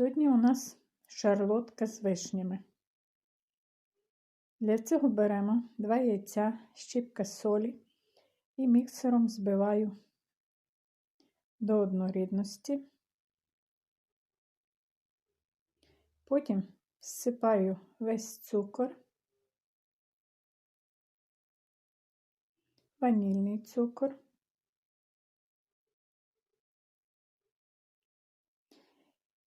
Сьогодні у нас шарлотка з вишнями. Для цього беремо 2 яйця, щіпка солі і міксером збиваю до однорідності. Потім всипаю весь цукор, ванільний цукор.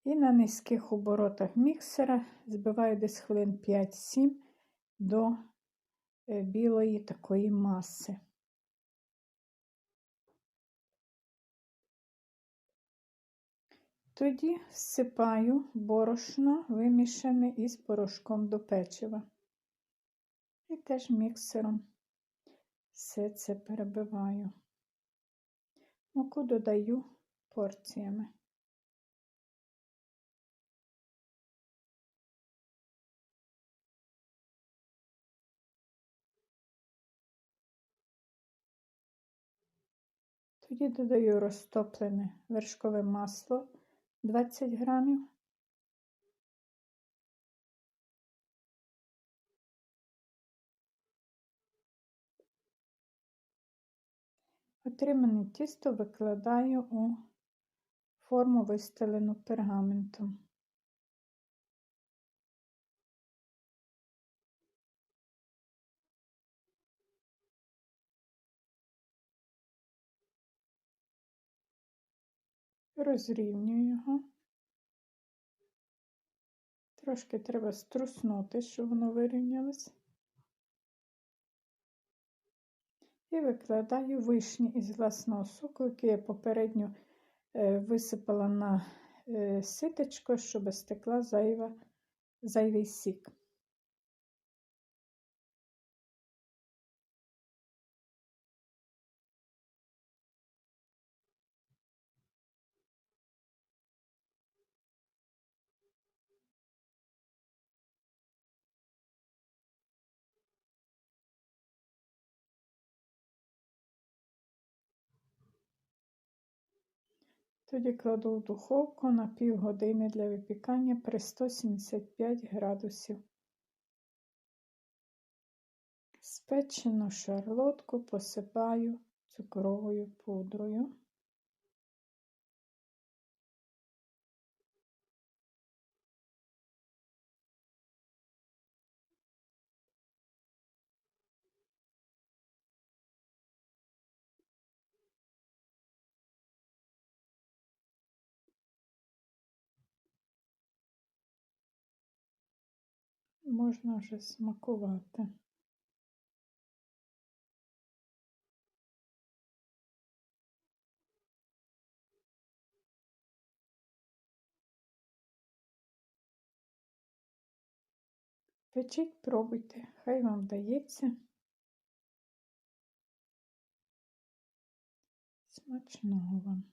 І на низьких оборотах міксера збиваю десь хвилин 5-7 до е, білої такої маси. Тоді всипаю борошно, вимішане із порошком до печива. І теж міксером все це перебиваю. Муку додаю порціями. Тоді додаю розтоплене вершкове масло 20 грамів. Отримане тісто викладаю у форму вистелену пергаментом. Розрівнюю його. Трошки треба струснути, щоб воно вирівнялось. І викладаю вишні із власного соку, який я попередньо е, висипала на е, ситочко, щоб стекла зайва, зайвий сік. Тоді кладу в духовку на півгодини для випікання при 175 градусів. Спечену шарлотку посипаю цукровою пудрою. Можна вже смакувати. Печіть, пробуйте, хай вам вдається. Смачного вам!